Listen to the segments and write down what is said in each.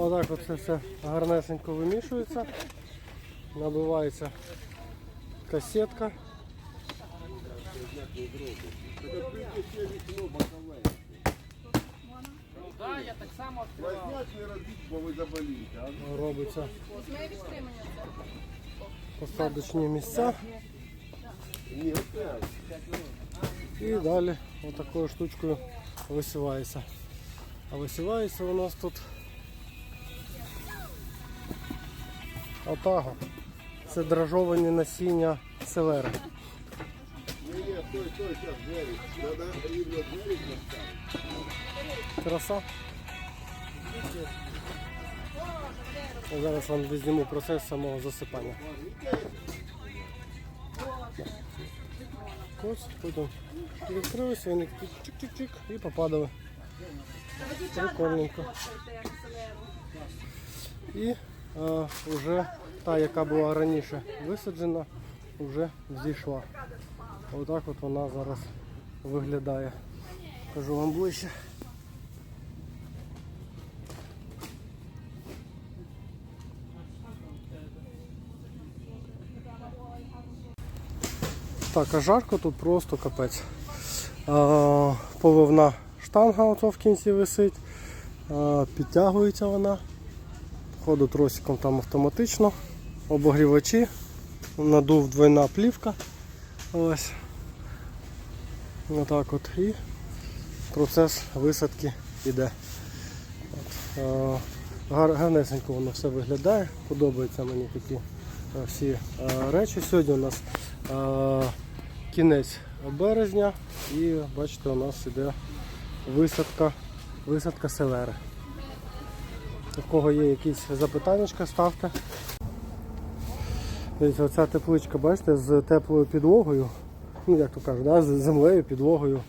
Отак от це все гарнесенько вимішується. Набивається касетка. Да? Робиться посадочні місця. І далі отакою штучкою висівається. А висівається у нас тут двері. Надо рівно двері поставити. Краса. Зараз вам зніму процес самого засипання. Ось, потім відкрилися, вони чик-чик-чик і попадали. Прикольненько. І вже та, яка була раніше висаджена, вже зійшла. Отак от вона зараз виглядає. Кажу вам ближче. Так, а жарко тут просто капець. А, поливна штанга в кінці висить. Підтягується вона. Ходу тросиком там автоматично. Обогрівачі. Надув двойна плівка. Ось. Отак от. І процес висадки йде. От. Гар- гарнесенько воно все виглядає. Подобаються мені такі всі речі. Сьогодні у нас кінець березня і бачите, у нас іде висадка, висадка селери. У кого є якісь запитання, ставте. Дивіться, оця тепличка, бачите, з теплою підлогою, ну як то кажуть, да, з землею, підлогою.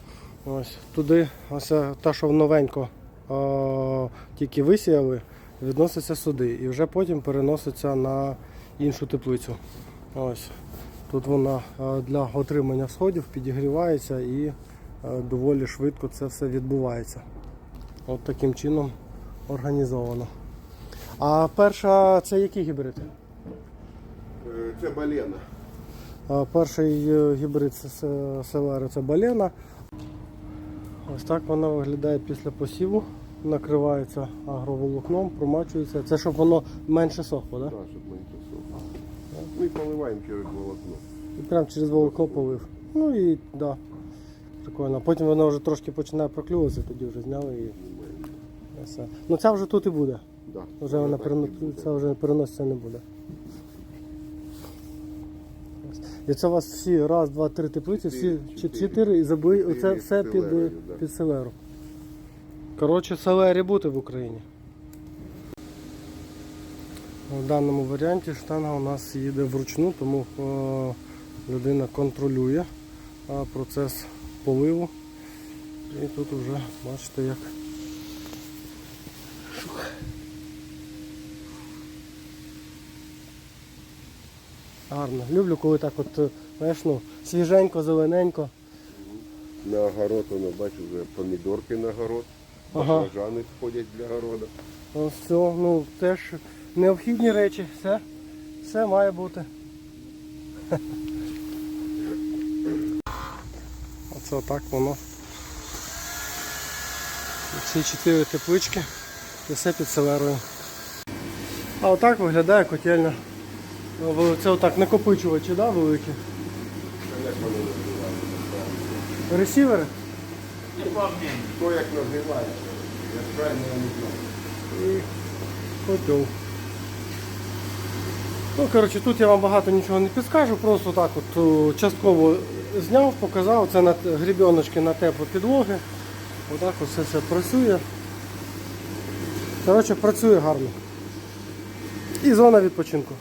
Ось туди, ось та, що новенько а, тільки висіяли, відноситься сюди і вже потім переноситься на іншу теплицю. Ось. Тут вона для отримання сходів підігрівається і е, доволі швидко це все відбувається. От таким чином організовано. А перша це який гібрид? Е, Це балена. А, Перший е, гібрид селери це балена. Ось так вона виглядає після посіву. Накривається агроволокном, промачується. Це щоб воно менше сохло, так? Так, щоб менше сохло. Ми поливаємо через волокно. І прям через волокно полив. Ну і так, да, прикольно. Потім воно вже трошки починає проклюватися, тоді вже зняли і все. Ну ця вже тут і буде. Да. Вже вона Так перено... це вже переноситься не буде. І це у вас всі раз, два, три теплиці, всі Чотири, чотири. і забий, оце все під, селерою, да. під селеру. Коротше, селері бути в Україні. В даному варіанті штанга у нас їде вручну, тому е, людина контролює процес поливу. І тут вже бачите як. Гарно. Люблю, коли так от, е, знаєш, ну, свіженько, зелененько. На огород, воно бачу, вже помідорки на город. Ага. Баклажани сходять для городу. Ось все, ну теж необхідні речі, все, все має бути. Оце отак воно. Ці чотири теплички і все під селерою. А отак виглядає котельня. Ну, Це отак накопичувачі, да, великі? Як? Ресівери? Хто як називається? Я правильно не знаю. і котел. Ну, коротше, тут я вам багато нічого не підскажу, просто так от частково зняв, показав. Це на грібіночки на теплі підлоги. Отак от все це працює. Коротше, працює гарно. І зона відпочинку.